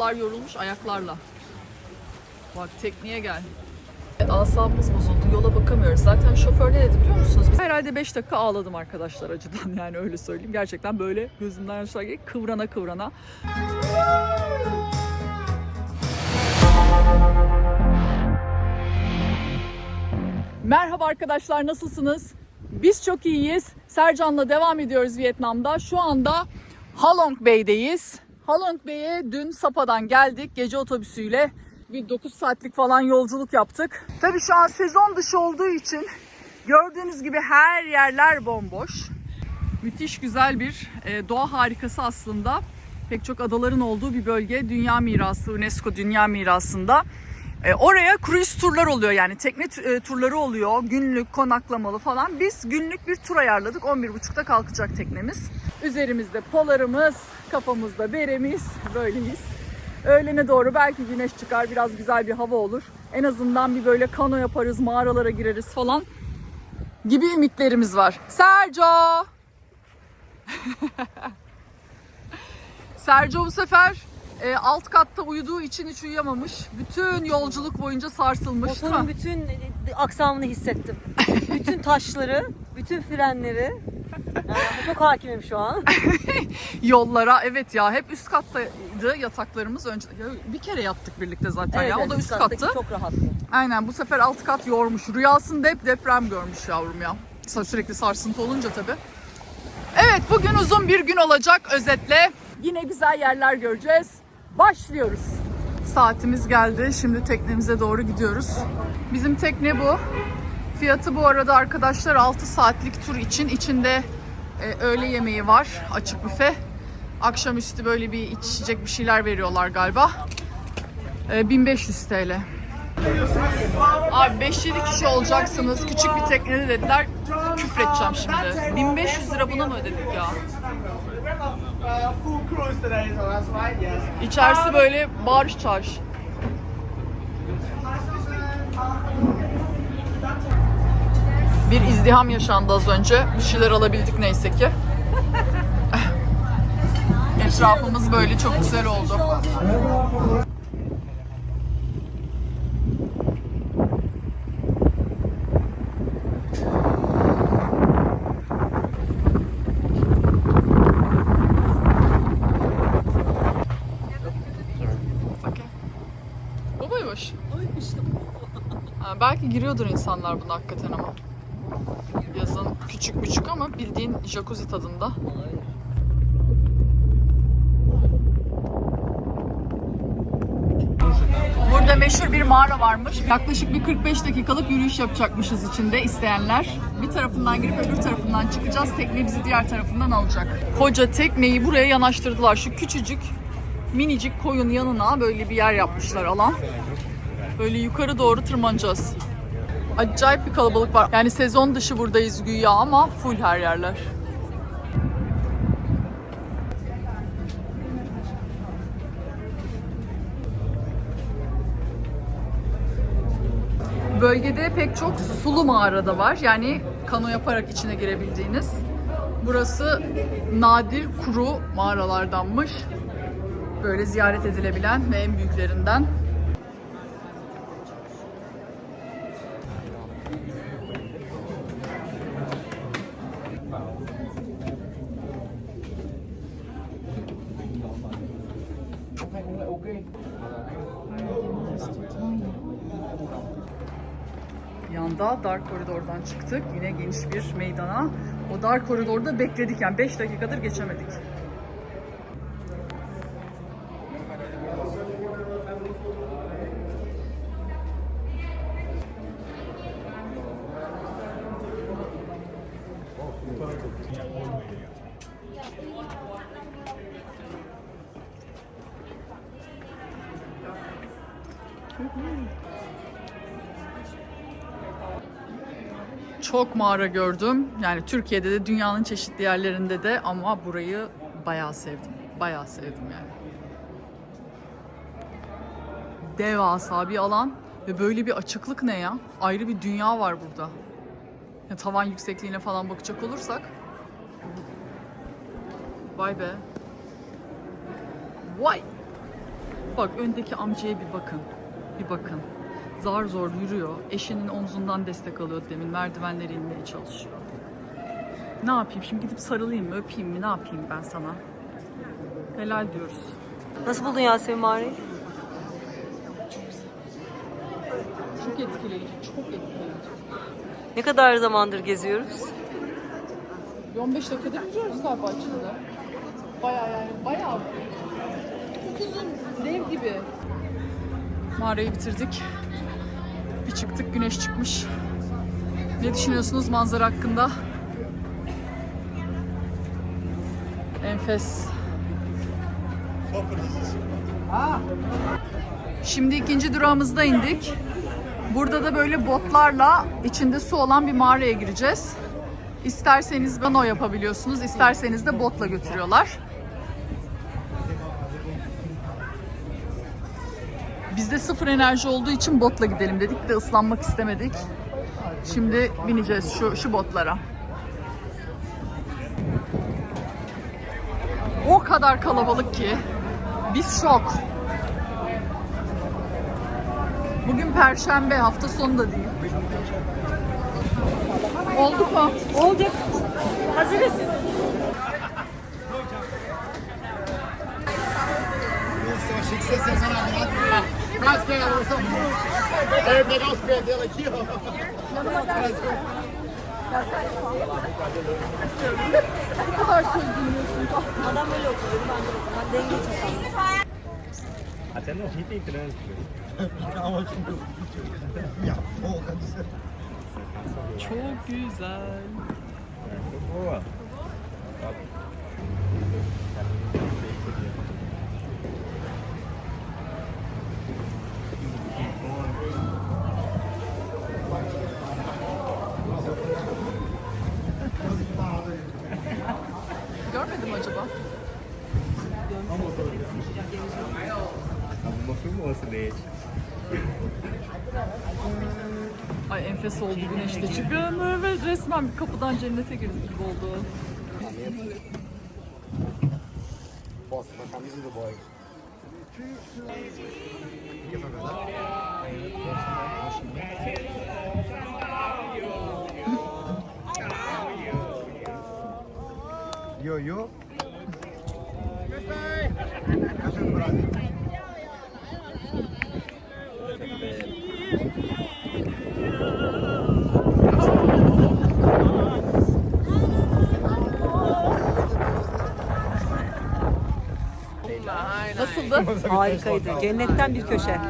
Kollar yorulmuş ayaklarla. Bak tekniğe gel. Asabımız bozuldu. Yola bakamıyoruz. Zaten şoför ne dedi biliyor musunuz? Herhalde 5 dakika ağladım arkadaşlar acıdan yani öyle söyleyeyim. Gerçekten böyle gözümden yaşlar gelip kıvrana kıvrana. Merhaba arkadaşlar nasılsınız? Biz çok iyiyiz. Sercan'la devam ediyoruz Vietnam'da. Şu anda Halong Bay'deyiz. Halong Bay'e dün Sapa'dan geldik gece otobüsüyle. Bir 9 saatlik falan yolculuk yaptık. Tabii şu an sezon dışı olduğu için gördüğünüz gibi her yerler bomboş. Müthiş güzel bir e, doğa harikası aslında. Pek çok adaların olduğu bir bölge. Dünya mirası, UNESCO Dünya Mirası'nda. E, oraya cruise turlar oluyor yani tekne e, turları oluyor. Günlük, konaklamalı falan. Biz günlük bir tur ayarladık. 11.30'da kalkacak teknemiz. Üzerimizde polarımız, kafamızda beremiz. Böyleyiz. Öğlene doğru belki güneş çıkar, biraz güzel bir hava olur. En azından bir böyle kano yaparız, mağaralara gireriz falan gibi ümitlerimiz var. Sergio! Sergio bu sefer e, alt katta uyuduğu için hiç uyuyamamış. Bütün yolculuk boyunca sarsılmış değil Motorun mi? bütün aksamını hissettim. bütün taşları, bütün frenleri. Yani çok hakimim şu an. Yollara evet ya hep üst kattaydı yataklarımız önce bir kere yattık birlikte zaten ya o da üst kattı. Çok rahattı. Aynen bu sefer alt kat yormuş. Rüyasında hep deprem görmüş yavrum ya. Sürekli sarsıntı olunca tabii. Evet bugün uzun bir gün olacak özetle. Yine güzel yerler göreceğiz. Başlıyoruz. Saatimiz geldi. Şimdi teknemize doğru gidiyoruz. Bizim tekne bu. Fiyatı bu arada arkadaşlar 6 saatlik tur için. içinde e, öğle yemeği var. Açık büfe. Akşamüstü böyle bir içecek bir şeyler veriyorlar galiba. E, 1500 TL. Abi 5-7 kişi olacaksınız. Küçük bir teknede dediler. Küfredeceğim şimdi. 1500 lira buna mı ödedik ya? Uh, full cruise today, so that's right, yes. İçerisi böyle bağırış çağırış. Bir izdiham yaşandı az önce. Bir şeyler alabildik neyse ki. Etrafımız böyle çok güzel oldu. Okay. Bu muymuş? Ha, belki giriyordur insanlar buna hakikaten ama. Yazın küçük küçük ama bildiğin jacuzzi tadında. Burada meşhur bir mağara varmış. Yaklaşık bir 45 dakikalık yürüyüş yapacakmışız içinde isteyenler. Bir tarafından girip öbür tarafından çıkacağız. Tekne bizi diğer tarafından alacak. Koca tekneyi buraya yanaştırdılar. Şu küçücük minicik koyun yanına böyle bir yer yapmışlar alan. Böyle yukarı doğru tırmanacağız. Acayip bir kalabalık var. Yani sezon dışı buradayız güya ama full her yerler. Bölgede pek çok sulu mağara da var. Yani kano yaparak içine girebildiğiniz. Burası nadir kuru mağaralardanmış. Böyle ziyaret edilebilen ve en büyüklerinden. Bir anda dar koridordan çıktık. Yine geniş bir meydana. O dar koridorda bekledik yani 5 dakikadır geçemedik. Çok mağara gördüm. Yani Türkiye'de de dünyanın çeşitli yerlerinde de ama burayı bayağı sevdim. Bayağı sevdim yani. Devasa bir alan ve böyle bir açıklık ne ya? Ayrı bir dünya var burada. Ya tavan yüksekliğine falan bakacak olursak. Vay be. Vay. Bak öndeki amcaya bir bakın. Bir bakın. Zar zor yürüyor. Eşinin omzundan destek alıyor demin. Merdivenleri inmeye çalışıyor. Ne yapayım şimdi gidip sarılayım mı öpeyim mi ne yapayım ben sana? Helal diyoruz. Nasıl buldun Yasemin mağarayı? Çok etkileyici, çok etkileyici. Ne kadar zamandır geziyoruz? Bir 15 dakikada gidiyoruz galiba içinde. Bayağı yani bayağı çok uzun dev gibi. Mağarayı bitirdik. Bir çıktık güneş çıkmış. Ne düşünüyorsunuz manzara hakkında? Enfes. Şimdi ikinci durağımızda indik. Burada da böyle botlarla içinde su olan bir mağaraya gireceğiz. İsterseniz bano yapabiliyorsunuz, isterseniz de botla götürüyorlar. Bizde sıfır enerji olduğu için botla gidelim dedik de ıslanmak istemedik. Şimdi bineceğiz şu, şu botlara. O kadar kalabalık ki biz şok. Bugün perşembe hafta sonu da değil. Olduk mu? Olduk. Hazırız. Ne kadar söz dinliyorsun? Adam böyle oturuyor. Ben de oturuyorum. Ben denge için sandım. Até no Rio tem trânsito. Çok güzel. Muito boa. Filmoso dele. Ay enfes oldu güneşte çıkın. Evet resmen bir kapıdan cennete girdik gibi oldu. Yo, yo. Harikaydı. Cennetten bir köşe.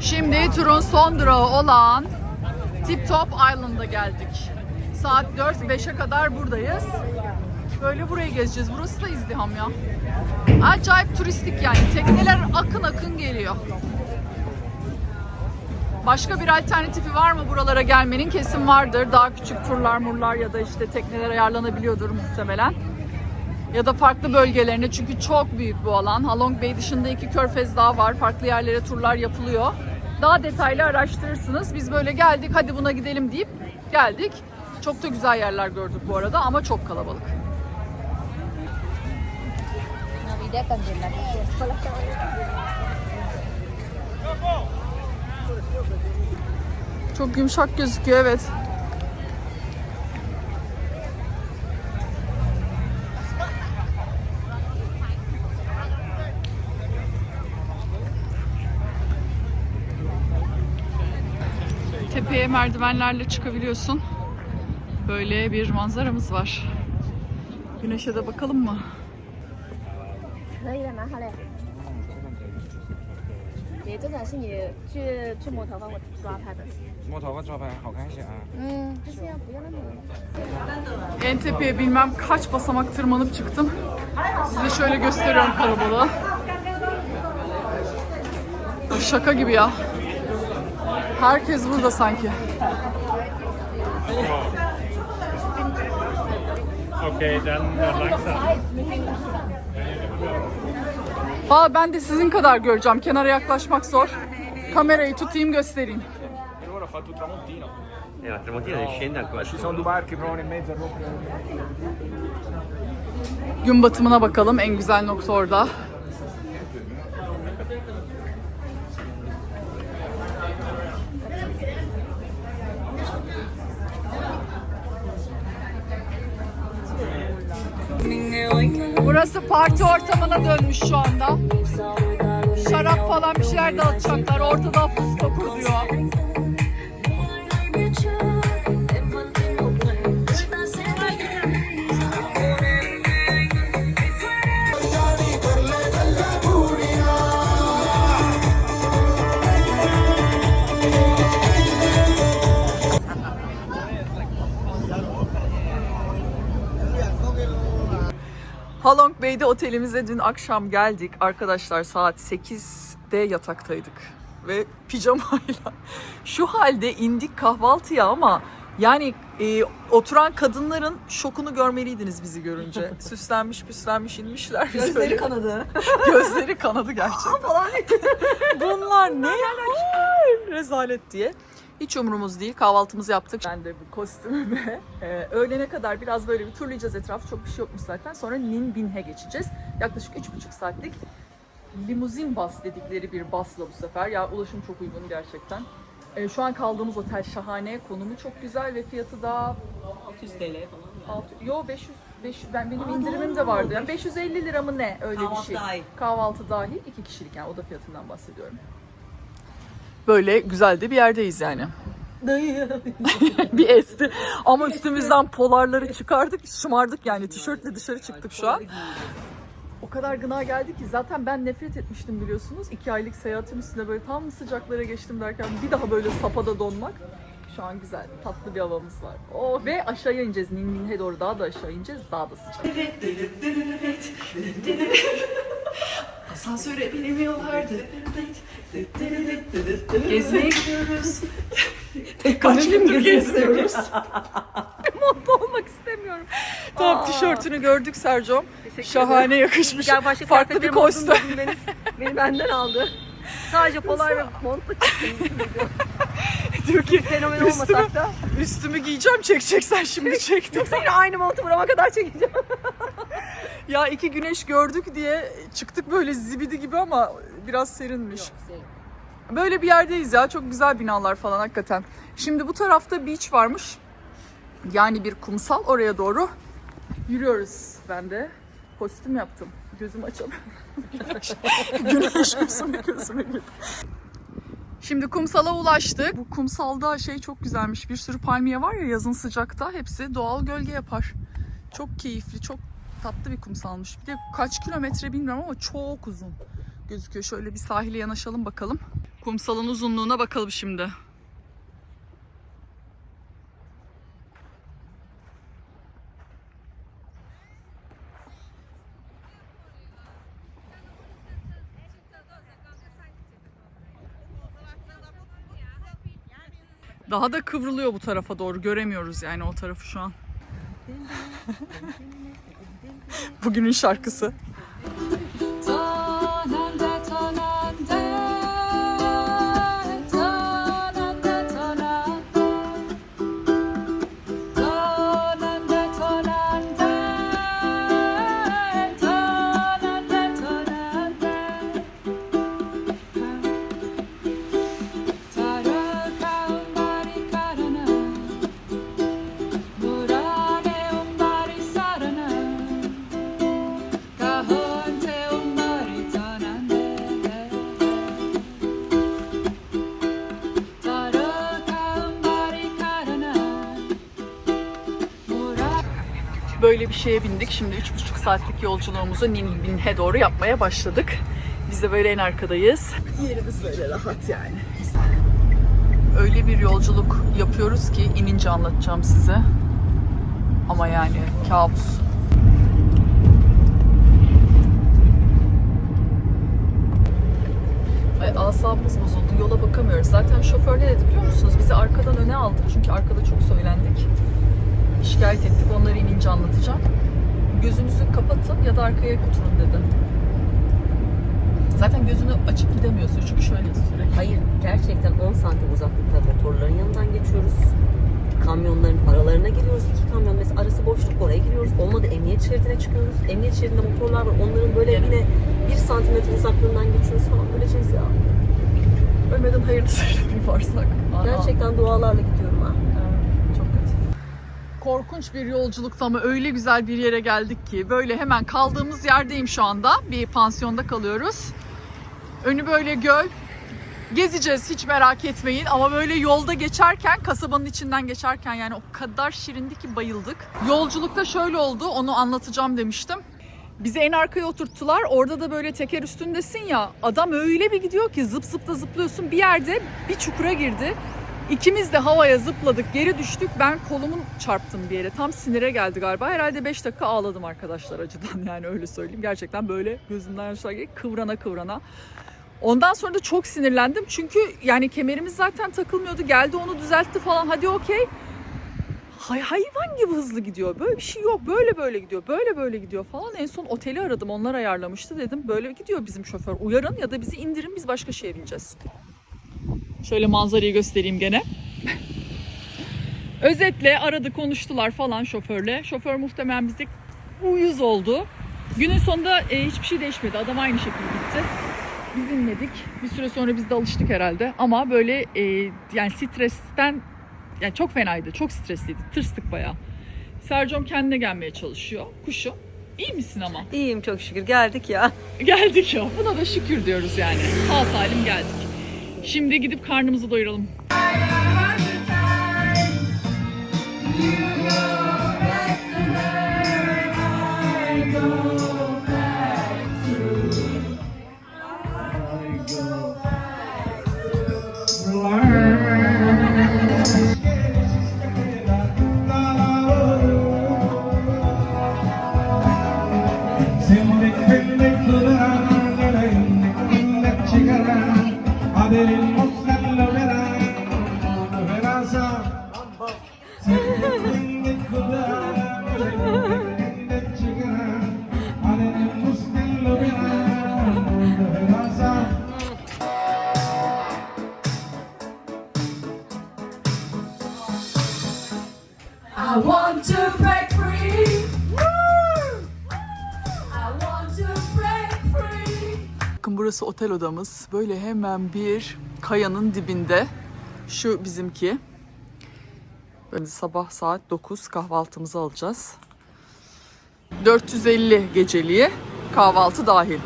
Şimdi turun son durağı olan Tip Top Island'a geldik. Saat 4-5'e kadar buradayız. Böyle burayı gezeceğiz. Burası da izdiham ya. Acayip turistik yani. Tekneler akın akın geliyor. Başka bir alternatifi var mı buralara gelmenin? Kesin vardır. Daha küçük turlar murlar ya da işte tekneler ayarlanabiliyordur muhtemelen. Ya da farklı bölgelerine çünkü çok büyük bu alan. Halong Bay dışında iki körfez daha var. Farklı yerlere turlar yapılıyor. Daha detaylı araştırırsınız. Biz böyle geldik hadi buna gidelim deyip geldik. Çok da güzel yerler gördük bu arada ama çok kalabalık. Navidad también la Çok yumuşak gözüküyor evet. Tepeye merdivenlerle çıkabiliyorsun. Böyle bir manzaramız var. Güneşe de bakalım mı? 可以的，蛮好嘞。也真的是你去去摸头发或抓拍的。摸头发抓拍好看一些啊。嗯，就是要不要那么。 En tepeye bilmem kaç basamak tırmanıp çıktım. Size şöyle gösteriyorum kalabalığı. Şaka gibi ya. Herkes burada sanki. Oké, dan uh, Valla ben de sizin kadar göreceğim. Kenara yaklaşmak zor. Kamerayı tutayım göstereying. E altrimenti scende ancora. Ci sono due barchi, provano in mezzo a rompere. Gün batımına bakalım. En güzel nokta orada. Burası parti ortamına dönmüş şu anda. Şarap falan bir şeyler dağıtacaklar. Ortada fıska kuruluyor. Halong Bey'de otelimize dün akşam geldik. Arkadaşlar saat 8'de yataktaydık. Ve pijamayla. Şu halde indik kahvaltıya ama yani e, oturan kadınların şokunu görmeliydiniz bizi görünce. Süslenmiş püslenmiş inmişler. Gözleri böyle- kanadı. Gözleri kanadı gerçekten. falan. Bunlar ne? Rezalet diye. Hiç umurumuz değil. Kahvaltımızı yaptık. Ben de bu kostümümü e, öğlene kadar biraz böyle bir turlayacağız etrafı. Çok bir şey yokmuş zaten. Sonra Nin Binhe geçeceğiz. Yaklaşık 3,5 saatlik limuzin bas dedikleri bir basla bu sefer. Ya ulaşım çok uygun gerçekten. E, şu an kaldığımız otel şahane. Konumu çok güzel ve fiyatı da 600 TL falan. Altı, yo 500, 500 ben benim indirimim de vardı. Yani 550 lira mı ne öyle Kahvaltı bir şey. dahil. Kahvaltı dahil iki kişilik yani o da fiyatından bahsediyorum. Böyle güzel de bir yerdeyiz yani. bir esti. Ama üstümüzden polarları çıkardık, şımardık yani tişörtle dışarı çıktık şu an. O kadar gına geldi ki zaten ben nefret etmiştim biliyorsunuz. İki aylık seyahatin üstünde böyle tam sıcaklara geçtim derken bir daha böyle sapada donmak. Şu an güzel, tatlı bir havamız var. Oh, ve aşağıya ineceğiz. Ninnin'e doğru daha da aşağı ineceğiz. Daha da sıcak. Asansöre binemiyorlardı. Gezmeye gidiyoruz. Kaç gündür geziyoruz. Mutlu olmak istemiyorum. Tamam tişörtünü gördük Sercom. Şahane yakışmış. Gel başka Farklı bir kostüm. beni, beni benden aldı. Sadece polar ve montla çıktım. Diyor ki Fenomen üstümü, olmasak da. üstümü giyeceğim çekeceksen şimdi çektim. Yoksa yine aynı montu burama kadar çekeceğim. ya iki güneş gördük diye çıktık böyle zibidi gibi ama biraz serinmiş. Böyle bir yerdeyiz ya. Çok güzel binalar falan hakikaten. Şimdi bu tarafta beach varmış. Yani bir kumsal oraya doğru yürüyoruz. Ben de kostüm yaptım. Gözüm açamıyorum. Güneş, güneş gözüme gözüme girdi. Şimdi kumsala ulaştık. Bu kumsalda şey çok güzelmiş. Bir sürü palmiye var ya yazın sıcakta. Hepsi doğal gölge yapar. Çok keyifli, çok tatlı bir kumsalmış. Bir de kaç kilometre bilmiyorum ama çok uzun gözüküyor. Şöyle bir sahile yanaşalım bakalım. Kumsalın uzunluğuna bakalım şimdi. Daha da kıvrılıyor bu tarafa doğru. Göremiyoruz yani o tarafı şu an. Bugünün şarkısı. Böyle bir şeye bindik. Şimdi üç buçuk saatlik yolculuğumuzu Ninbin'e doğru yapmaya başladık. Biz de böyle en arkadayız. Yerimiz böyle rahat yani. Öyle bir yolculuk yapıyoruz ki inince anlatacağım size. Ama yani kabus. Ay, asabımız bozuldu. Yola bakamıyoruz. Zaten şoför ne dedi biliyor musunuz? Bizi arkadan öne aldı. Çünkü arkada çok söylendik. Şikayet ettik. Onları inince anlatacağım. Gözünüzü kapatın ya da arkaya oturun dedi. Zaten gözünü açıp gidemiyorsun çünkü şöyle sürekli. Hayır gerçekten 10 santim uzaklıkta motorların yanından geçiyoruz. kamyonların aralarına giriyoruz. İki kamyon mesela arası boşluk oraya giriyoruz. Olmadı emniyet şeridine çıkıyoruz. Emniyet şeridinde motorlar var. Onların böyle yine bir santimetre uzaklığından geçiyoruz falan. Böyle şeyiz ya. Ölmeden hayırlısıyla bir varsak. Gerçekten dualarla gidiyorum ha. Çok kötü. Korkunç bir yolculukta ama öyle güzel bir yere geldik ki böyle hemen kaldığımız yerdeyim şu anda. Bir pansiyonda kalıyoruz. Önü böyle göl. Gezeceğiz hiç merak etmeyin ama böyle yolda geçerken kasabanın içinden geçerken yani o kadar şirindi ki bayıldık. Yolculukta şöyle oldu onu anlatacağım demiştim. Bizi en arkaya oturttular. Orada da böyle teker üstündesin ya. Adam öyle bir gidiyor ki zıp zıp da zıplıyorsun. Bir yerde bir çukura girdi. İkimiz de havaya zıpladık, geri düştük. Ben kolumu çarptım bir yere. Tam sinire geldi galiba. Herhalde 5 dakika ağladım arkadaşlar acıdan yani öyle söyleyeyim. Gerçekten böyle gözümden yaşlar geldi. Kıvrana kıvrana. Ondan sonra da çok sinirlendim. Çünkü yani kemerimiz zaten takılmıyordu. Geldi onu düzeltti falan. Hadi okey. Hay hayvan gibi hızlı gidiyor. Böyle bir şey yok. Böyle böyle gidiyor. Böyle böyle gidiyor falan. En son oteli aradım. Onlar ayarlamıştı. Dedim böyle gidiyor bizim şoför. Uyarın ya da bizi indirin biz başka şeye bineceğiz. Şöyle manzarayı göstereyim gene. Özetle aradı konuştular falan şoförle. Şoför muhtemelen bizde uyuz oldu. Günün sonunda e, hiçbir şey değişmedi. Adam aynı şekilde gitti. Biz inmedik. Bir süre sonra biz de alıştık herhalde. Ama böyle e, yani stresten yani çok fenaydı. Çok stresliydi. Tırstık bayağı. Sercom kendine gelmeye çalışıyor. Kuşu. İyi misin ama? İyiyim çok şükür. Geldik ya. Geldik ya. Buna da şükür diyoruz yani. Sağ salim geldik. Şimdi gidip karnımızı doyuralım. Burası otel odamız. Böyle hemen bir kayanın dibinde. Şu bizimki. Böyle sabah saat 9 kahvaltımızı alacağız. 450 geceliği kahvaltı dahil.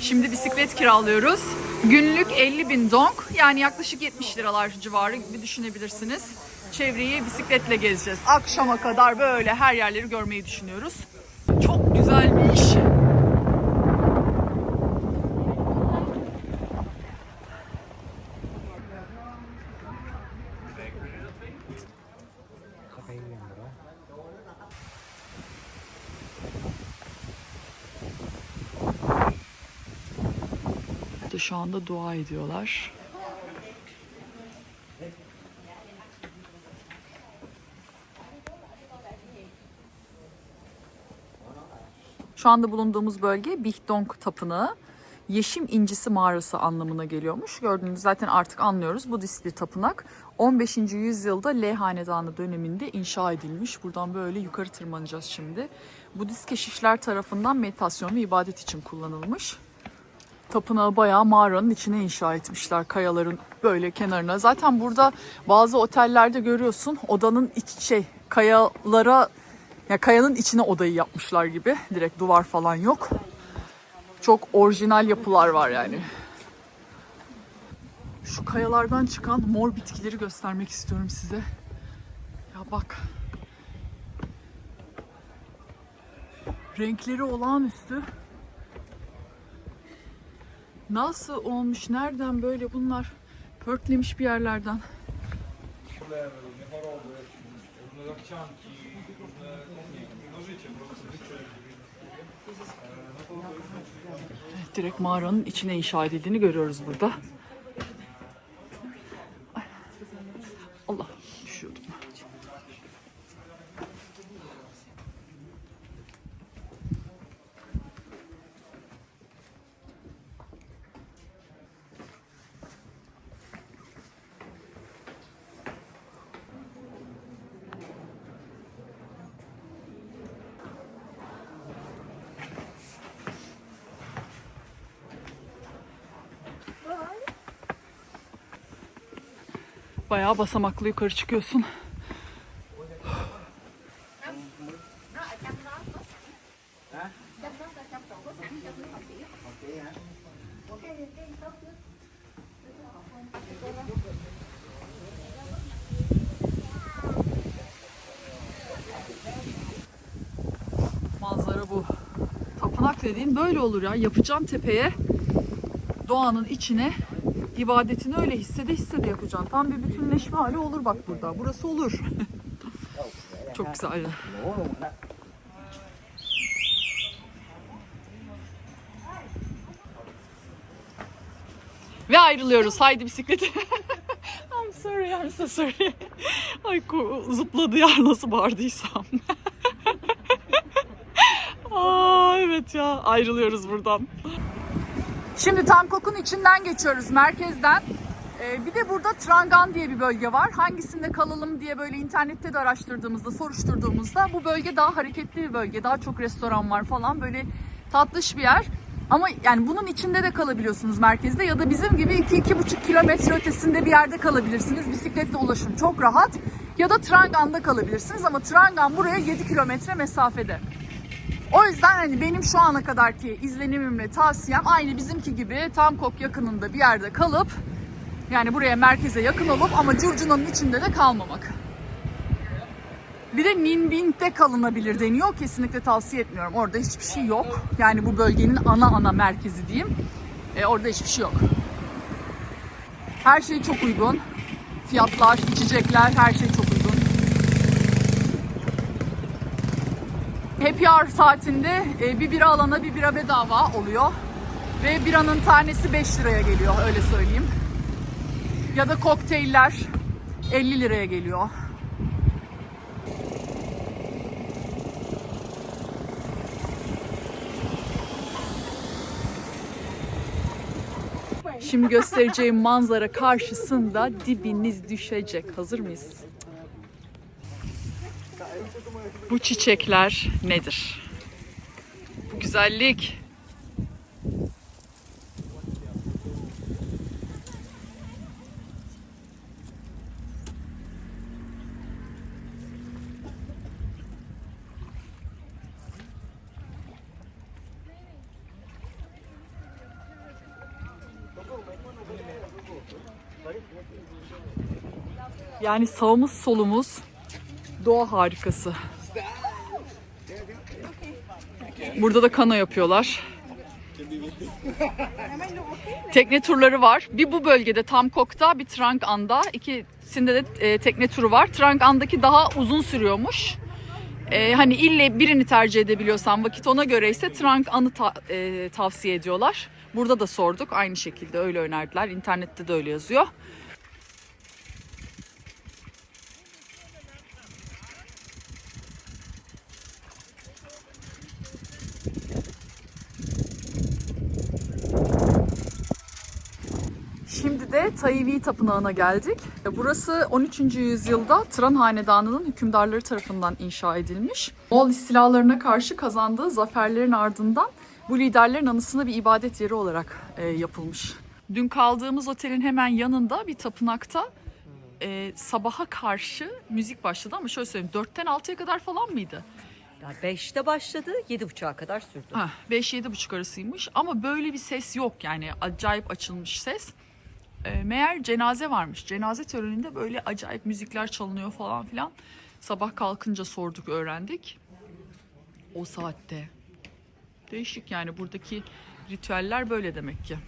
Şimdi bisiklet kiralıyoruz. Günlük 50 bin dong yani yaklaşık 70 liralar civarı gibi düşünebilirsiniz. Çevreyi bisikletle gezeceğiz. Akşama kadar böyle her yerleri görmeyi düşünüyoruz. Çok güzel bir iş. de şu anda dua ediyorlar. Şu anda bulunduğumuz bölge Bihdong Tapınağı. Yeşim incisi mağarası anlamına geliyormuş. Gördüğünüz zaten artık anlıyoruz. Budist bir tapınak. 15. yüzyılda Leh Hanedanı döneminde inşa edilmiş. Buradan böyle yukarı tırmanacağız şimdi. Budist keşişler tarafından meditasyon ve ibadet için kullanılmış tapınağı bayağı mağaranın içine inşa etmişler kayaların böyle kenarına. Zaten burada bazı otellerde görüyorsun odanın iç şey kayalara ya kayanın içine odayı yapmışlar gibi. Direkt duvar falan yok. Çok orijinal yapılar var yani. Şu kayalardan çıkan mor bitkileri göstermek istiyorum size. Ya bak. Renkleri olağanüstü. Nasıl olmuş? Nereden böyle bunlar? Pörtlemiş bir yerlerden. Evet, Direkt mağaranın içine inşa edildiğini görüyoruz burada. Bayağı basamaklı yukarı çıkıyorsun. Manzara bu. Tapınak dediğin böyle olur ya. Yapacağım tepeye, doğanın içine ibadetini öyle hissede hissede yapacaksın. Tam bir bütünleşme hali olur bak burada. Burası olur. Çok güzel. Ve ayrılıyoruz. Haydi bisiklete. I'm sorry, I'm so sorry. Ay zıpladı ya nasıl bağırdıysam. Aa evet ya ayrılıyoruz buradan. Şimdi Tamkok'un içinden geçiyoruz merkezden. Ee, bir de burada Trangan diye bir bölge var. Hangisinde kalalım diye böyle internette de araştırdığımızda, soruşturduğumuzda bu bölge daha hareketli bir bölge. Daha çok restoran var falan böyle tatlış bir yer. Ama yani bunun içinde de kalabiliyorsunuz merkezde ya da bizim gibi 2-2,5 kilometre ötesinde bir yerde kalabilirsiniz. Bisikletle ulaşım çok rahat. Ya da Trangan'da kalabilirsiniz ama Trangan buraya 7 kilometre mesafede. O yüzden hani benim şu ana kadarki izlenimimle tavsiyem aynı bizimki gibi Tamkok yakınında bir yerde kalıp yani buraya merkeze yakın olup ama Curcuna'nın içinde de kalmamak. Bir de Ninbing'de kalınabilir deniyor. Kesinlikle tavsiye etmiyorum. Orada hiçbir şey yok. Yani bu bölgenin ana ana merkezi diyeyim. E, orada hiçbir şey yok. Her şey çok uygun. Fiyatlar, içecekler her şey çok uygun. Happy hour saatinde e, bir bira alana bir bira bedava oluyor. Ve biranın tanesi 5 liraya geliyor öyle söyleyeyim. Ya da kokteyller 50 liraya geliyor. Şimdi göstereceğim manzara karşısında dibiniz düşecek. Hazır mıyız? Bu çiçekler nedir? Bu güzellik. Yani sağımız solumuz doğa harikası. Burada da kano yapıyorlar. Tekne turları var. Bir bu bölgede Tamkok'ta, bir Trang An'da. İkisinde de e, tekne turu var. Trang An'daki daha uzun sürüyormuş. E, hani ille birini tercih edebiliyorsan vakit ona göre ise Trang An'ı ta- e, tavsiye ediyorlar. Burada da sorduk. Aynı şekilde öyle önerdiler. İnternette de öyle yazıyor. Şimdi de Taivi Tapınağı'na geldik. Burası 13. yüzyılda Tran Hanedanı'nın hükümdarları tarafından inşa edilmiş. Moğol istilalarına karşı kazandığı zaferlerin ardından bu liderlerin anısına bir ibadet yeri olarak e, yapılmış. Dün kaldığımız otelin hemen yanında bir tapınakta e, sabaha karşı müzik başladı ama şöyle söyleyeyim 4'ten 6'ya kadar falan mıydı? Ya 5'te başladı, 7.30'a kadar sürdü. Ha, 5-7 arasıymış ama böyle bir ses yok yani acayip açılmış ses. E, meğer cenaze varmış. Cenaze töreninde böyle acayip müzikler çalınıyor falan filan. Sabah kalkınca sorduk, öğrendik. O saatte. Değişik yani buradaki ritüeller böyle demek ki.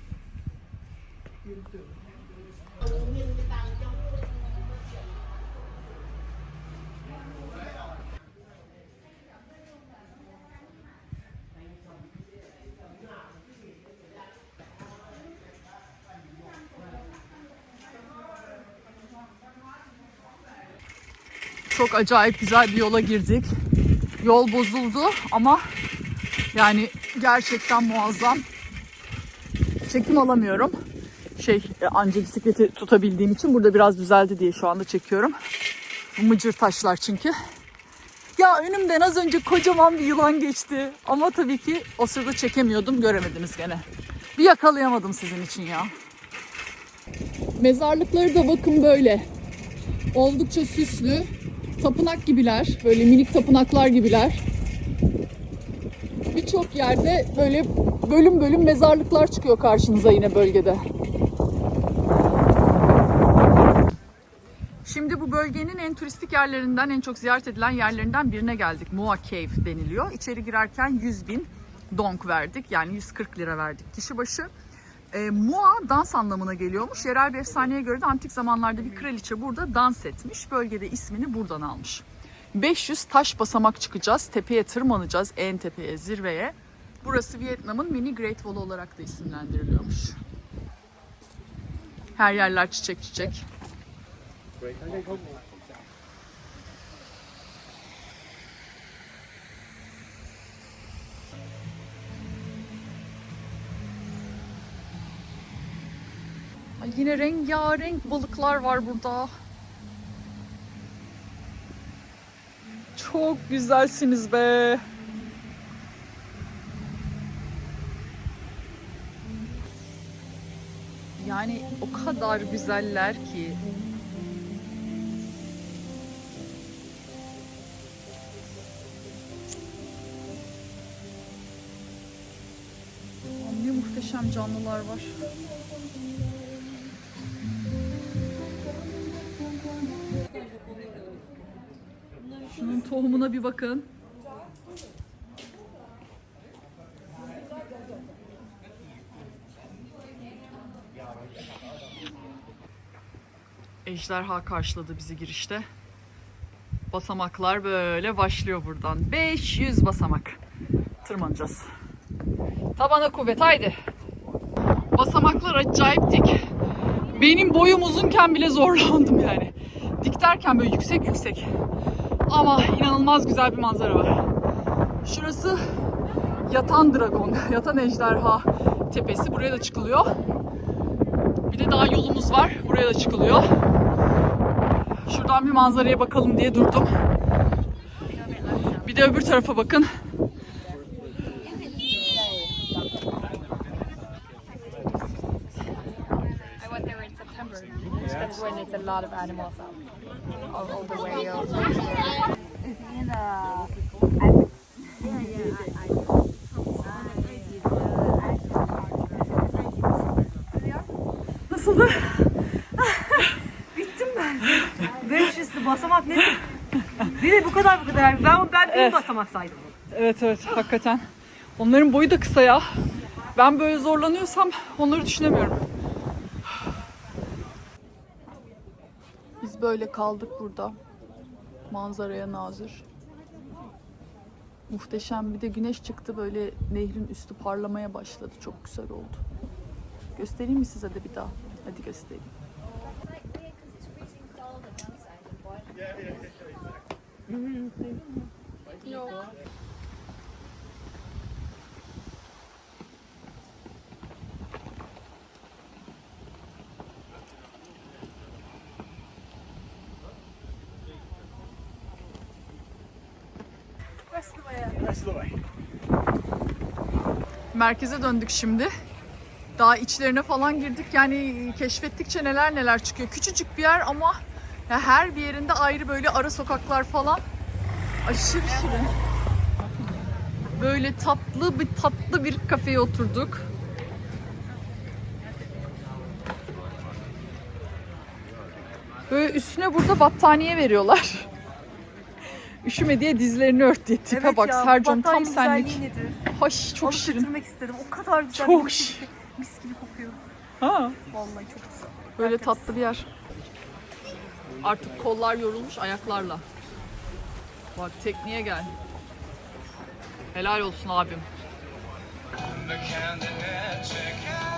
Çok acayip güzel bir yola girdik. Yol bozuldu ama yani gerçekten muazzam. Çekim alamıyorum. Şey e, anca bisikleti tutabildiğim için burada biraz düzeldi diye şu anda çekiyorum. Bu mıcır taşlar çünkü. Ya önümden az önce kocaman bir yılan geçti. Ama tabii ki o sırada çekemiyordum. Göremediniz gene. Bir yakalayamadım sizin için ya. Mezarlıkları da bakın böyle. Oldukça süslü. Tapınak gibiler. Böyle minik tapınaklar gibiler. Birçok yerde böyle bölüm bölüm mezarlıklar çıkıyor karşınıza yine bölgede. Şimdi bu bölgenin en turistik yerlerinden, en çok ziyaret edilen yerlerinden birine geldik. Moa Cave deniliyor. İçeri girerken 100 bin donk verdik. Yani 140 lira verdik kişi başı. E, Moa dans anlamına geliyormuş. Yerel bir efsaneye göre de antik zamanlarda bir kraliçe burada dans etmiş. Bölgede ismini buradan almış. 500 taş basamak çıkacağız. Tepeye tırmanacağız. En tepeye, zirveye. Burası Vietnam'ın mini Great Wall olarak da isimlendiriliyormuş. Her yerler çiçek çiçek. Yine rengarenk balıklar var burada. Çok güzelsiniz be. Yani o kadar güzeller ki. Ne muhteşem canlılar var. Şunun tohumuna bir bakın. Ejderha karşıladı bizi girişte. Basamaklar böyle başlıyor buradan. 500 basamak. Tırmanacağız. Tabana kuvvet haydi. Basamaklar acayip dik. Benim boyum uzunken bile zorlandım yani. Dik derken böyle yüksek yüksek. Ama inanılmaz güzel bir manzara var. Şurası Yatan Dragon, Yatan Ejderha tepesi. Buraya da çıkılıyor. Bir de daha yolumuz var. Buraya da çıkılıyor. Şuradan bir manzaraya bakalım diye durdum. Bir de öbür tarafa bakın. That's when it's a lot of animals out. All, all the whales. Is he in the? Nasıldı? 500'lü basamak ne? Bir de bu kadar bu kadar. Ben ben bir Evet. basamak saydım. Evet evet hakikaten. Onların boyu da kısa ya. Ben böyle zorlanıyorsam onları düşünemiyorum. Biz böyle kaldık burada. Manzaraya nazır. Muhteşem bir de güneş çıktı böyle nehrin üstü parlamaya başladı. Çok güzel oldu. Göstereyim mi size de bir daha? Hadi göstereyim. Merkeze döndük şimdi. Daha içlerine falan girdik. Yani keşfettikçe neler neler çıkıyor. Küçücük bir yer ama ya her bir yerinde ayrı böyle ara sokaklar falan. Aşırı şirin. Böyle tatlı bir tatlı bir kafeye oturduk. Böyle üstüne burada battaniye veriyorlar. Üşüme diye dizlerini ört diye. Tipe bak Sercan tam senlik. nedir? Hoş çok Alıp şirin. götürmek istedim. O kadar güzel. Çok mis şirin. gibi- Mis gibi kokuyor. Ha. Vallahi çok güzel. Böyle tatlı bir yer. Artık kollar yorulmuş ayaklarla. Bak tekniğe gel. Helal olsun abim. Thank